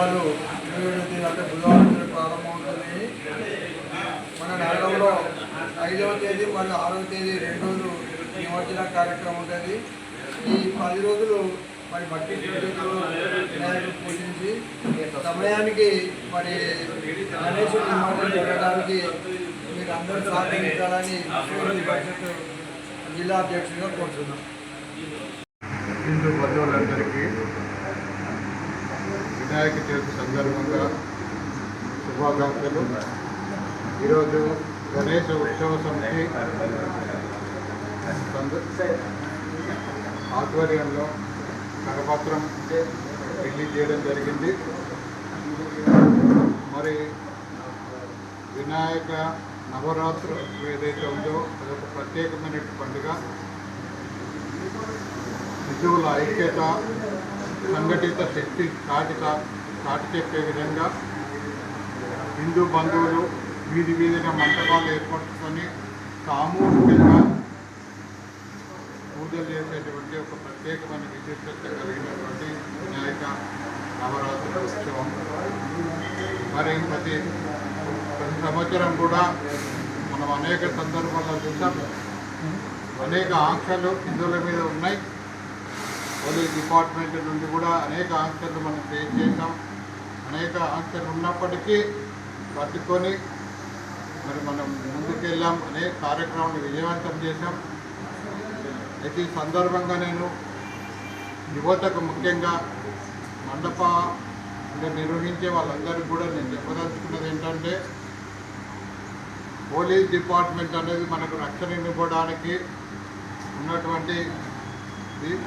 ఉత్సవాలు తేదీ అంటే బుధవారం ప్రారంభమవుతుంది. మన నగరంలో ఐదవ తేదీ మరియు ఆరవ తేదీ రెండు రోజులు నిమజ్జన కార్యక్రమం ఉంటుంది. ఈ పది రోజులు మరి మట్టి వినాయకుడు పూజించి సమయానికి మరి గణేశుడు నిమజ్జనం జరగడానికి మీరు అందరూ సహకరించాలని పరిషత్ జిల్లా అధ్యక్షుడిగా కోరుతున్నాం. హిందూ బంధువులందరికీ వినాయక చవితి సందర్భంగా శుభాకాంక్షలు. ఈరోజు గణేష ఉత్సవ సమితి ఆధ్వర్యంలో కరపత్రం రిలీజ్ చేయడం జరిగింది. మరి వినాయక నవరాత్రు ఏదైతే ఉందో అదొక ప్రత్యేకమైన పండుగ. హిందువుల ఐక్యత సంఘటిత శక్తి కాటిక కాటి చెప్పే విధంగా హిందూ బంధువులు వీధి వీధిన మంటపాలు ఏర్పరచుకొని సామూహికంగా పూజలు చేసేటువంటి ఒక ప్రత్యేకమైన విశిష్టత కలిగినటువంటి వినాయక నవరాత్రి ఉత్సవం. మరి ప్రతి ప్రతి సంవత్సరం కూడా మనం అనేక సందర్భాల్లో చూసాం. అనేక ఆంక్షలు హిందువుల మీద ఉన్నాయి. పోలీస్ డిపార్ట్మెంట్ నుండి కూడా అనేక ఆంక్షలు మనం ఫేస్ చేసాం అనేక ఆంక్షలు ఉన్నప్పటికీ పట్టుకొని మరి మనం ముందుకెళ్ళాం. అనేక కార్యక్రమాన్ని విజయవంతం చేశాం. ప్రతి సందర్భంగా నేను యువతకు ముఖ్యంగా మండప నిర్వహించే వాళ్ళందరికీ కూడా నేను చెప్పదలుచుకున్నది ఏంటంటే పోలీస్ డిపార్ట్మెంట్ అనేది మనకు రక్షణ ఇవ్వడానికి ఉన్నటువంటి ఇది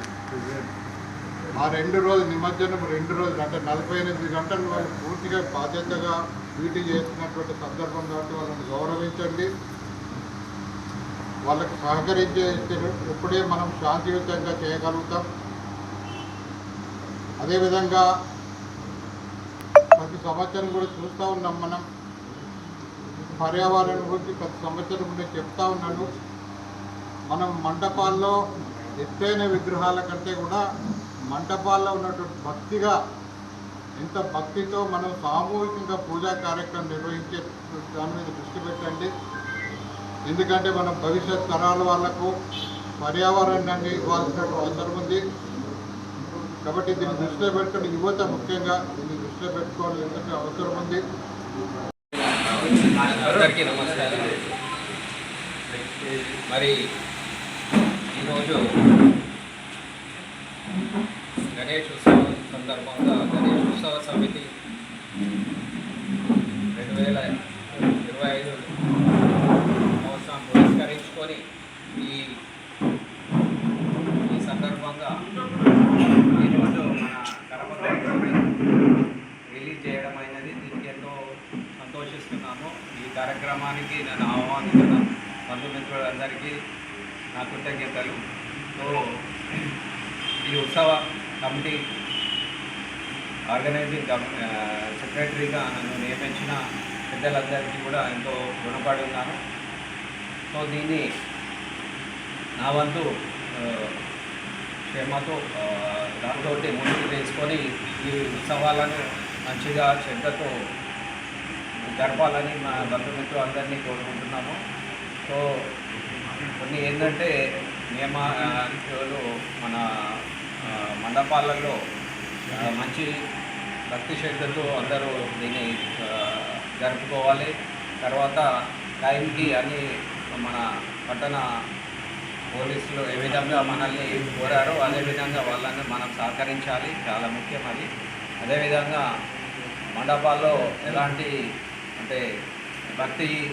ఆ రెండు రోజులు నిమజ్జనం రెండు రోజులు అంటే నలభై ఎనిమిది గంటలు వాళ్ళు పూర్తిగా బాధ్యతగా డ్యూటీ చేస్తున్నటువంటి సందర్భం కాబట్టి వాళ్ళని గౌరవించండి. వాళ్ళకు సహకరించే ఇప్పుడే మనం శాంతియుతంగా చేయగలుగుతాం. అదేవిధంగా ప్రతి సంవత్సరం కూడా చూస్తూ ఉన్నాం మనం. పర్యావరణం గురించి ప్రతి సంవత్సరం కూడా చెప్తా ఉన్నాను. మనం మంటపాల్లో ఎత్తైన విగ్రహాల కంటే కూడా మంటపాల్లో ఉన్నటువంటి భక్తిగా ఎంత భక్తితో మనం సామూహికంగా పూజా కార్యక్రమం నిర్వహించే దాని మీద దృష్టి పెట్టండి. ఎందుకంటే మనం భవిష్యత్ తరాల వాళ్ళకు పర్యావరణాన్ని ఇవ్వాల్సిన అవసరం ఉంది. కాబట్టి దీన్ని దృష్టిలో పెట్టుకుని యువత ముఖ్యంగా దీన్ని దృష్టిలో పెట్టుకోవాల్సిన అవసరం ఉంది. అందరికీ నమస్కారం. మరి ఈరోజు గణేష్ ఉత్సవం సందర్భంగా గణేష్ ఉత్సవ సమితి రెండు వేల ఇరవై ఐదు సంవత్సరం పురస్కరించుకొని ఈ ఈ సందర్భంగా ఈరోజు మన కరపత్రాన్ని రిలీజ్ చేయడం అయినది. దీనికి ఎంతో సంతోషిస్తున్నాము. ఈ కార్యక్రమానికి నన్ను ఆహ్వానించిన బంధుమిత్రులందరికీ నా కృతజ్ఞతలు. సో ఈ ఉత్సవ కమిటీ ఆర్గనైజింగ్ సెక్రటరీగా నన్ను నియమించిన పెద్దలందరికీ కూడా ఎంతో రుణపడి ఉన్నాను. సో దీన్ని నా వంతు క్షేమతో ఆ, దాంతో ముందుకు తెలుసుకొని ఈ ఉత్సవాలను మంచిగా శ్రద్ధతో జరపాలని మా బంధుమిత్రులందరినీ కోరుకుంటున్నాము. సో కొన్ని ఏంటంటే నియమాలు మన మండపాలలో మంచి భక్తి శ్రద్ధతో అందరూ దీన్ని జరుపుకోవాలి. తర్వాత టైంకి అన్ని మన పట్టణ పోలీసులు ఏ విధంగా మనల్ని కోరారో అదే విధంగా వాళ్ళని మనం సహకరించాలి. చాలా ముఖ్యం అది. అదేవిధంగా మండపాల్లో ఎలాంటి అంటే భక్తి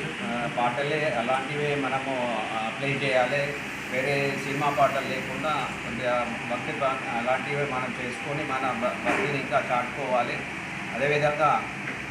పాటలే అలాంటివే మనము ప్లే చేయాలి. వేరే సినిమా పాటలు లేకుండా కొద్దిగా భక్తి పా- అలాంటివి మనం చేసుకొని మన భక్తిని ఇంకా చాటుకోవాలి. అదేవిధంగా